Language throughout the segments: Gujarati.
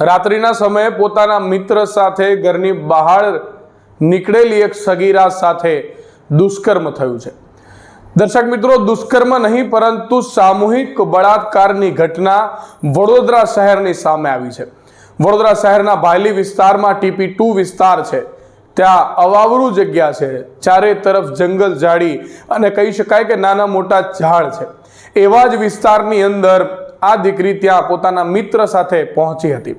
રાત્રિના સમયે પોતાના મિત્ર સાથે ઘરની બહાર નીકળેલી એક સગીરા સાથે દુષ્કર્મ થયું છે. દર્શક મિત્રો, દુષ્કર્મ નહીં, પરંતુ સામૂહિક બળાત્કારની ઘટના વડોદરા શહેરની સામે આવી છે. વડોદરા શહેરના ભાયલી વિસ્તારમાં ટીપી ટુ વિસ્તાર છે. ત્યાં અવાવરું જગ્યા છે. ચારે તરફ જંગલ ઝાડી અને કહી શકાય કે નાના મોટા ઝાડ છે. એવા જ વિસ્તારની અંદર આ દીકરી ત્યાં પોતાના મિત્ર સાથે પહોંચી હતી.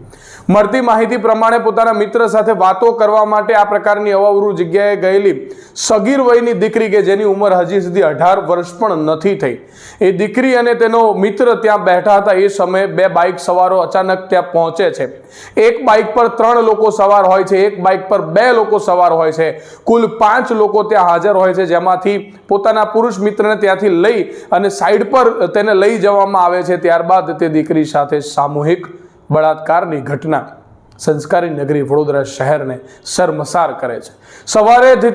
મળતી માહિતી પ્રમાણે પોતાના મિત્ર સાથે વાતો કરવા માટે આ પ્રકારની અવાવરું જગ્યાએ ગયેલી સગીર વયની દીકરી કે જેની ઉંમર હજી સુધી અઢાર વર્ષ પણ નથી થઈ. એ દીકરી અને તેનો મિત્ર ત્યાં બેઠા હતા. એ સમયે બે બાઇક સવારો અચાનક ત્યાં પહોંચે છે. એક બાઇક પર ત્રણ લોકો સવાર હોય છે. એક બાઇક પર બે લોકો સવાર હોય છે. કુલ પાંચ લોકો ત્યાં હાજર હોય છે, જેમાંથી પોતાના પુરુષ મિત્રને ત્યાંથી લઈ અને સાઈડ પર તેને લઈ જવામાં આવે છે. ત્યારબાદ તે દીકરી સાથે સામૂહિક બળાત્કારની ઘટના સંસ્કારી નગરી વડોદરા શહેરને શર્મસાર કરે છે. સવારે જ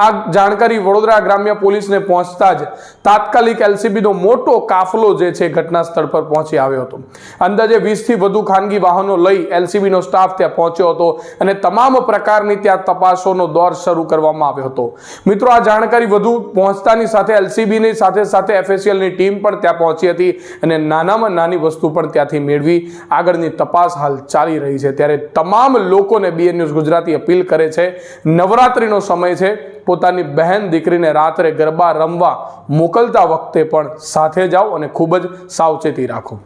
આ જાણકારી વડોદરા ગ્રામ્ય પોલીસને પહોંચતા જ તાત્કાલિક એલસીબીનો મોટો કાફલો જે છે ઘટના સ્થળ પર પહોંચી આવ્યો હતો. અંદાજે વીસથી વધુ ખાનગી વાહનો લઈ એલસીબીનો સ્ટાફ ત્યાં પહોંચ્યો હતો અને તમામ પ્રકારની ત્યાં તપાસોનો દોર શરૂ કરવામાં આવ્યો હતો. મિત્રો, આ જાણકારી વધુ પહોંચતાની સાથે એલસીબીની સાથે સાથે એફએસએલની ટીમ પણ ત્યાં પહોંચી હતી અને નાનામાં નાની વસ્તુ પણ ત્યાંથી મેળવી. આગળની તપાસ હાલ ચાલી રહી છે. ત્યારે તમામ લોકોને બીએન ન્યૂઝ ગુજરાતી અપીલ કરે છે. નવરાત્રિનો સમય છે. પોતાની બહેન દીકરીને રાત્રે ગરબા રમવા મોકલતા વખતે પણ સાથે જાઓ અને ખૂબ જ સાવચેતી રાખો.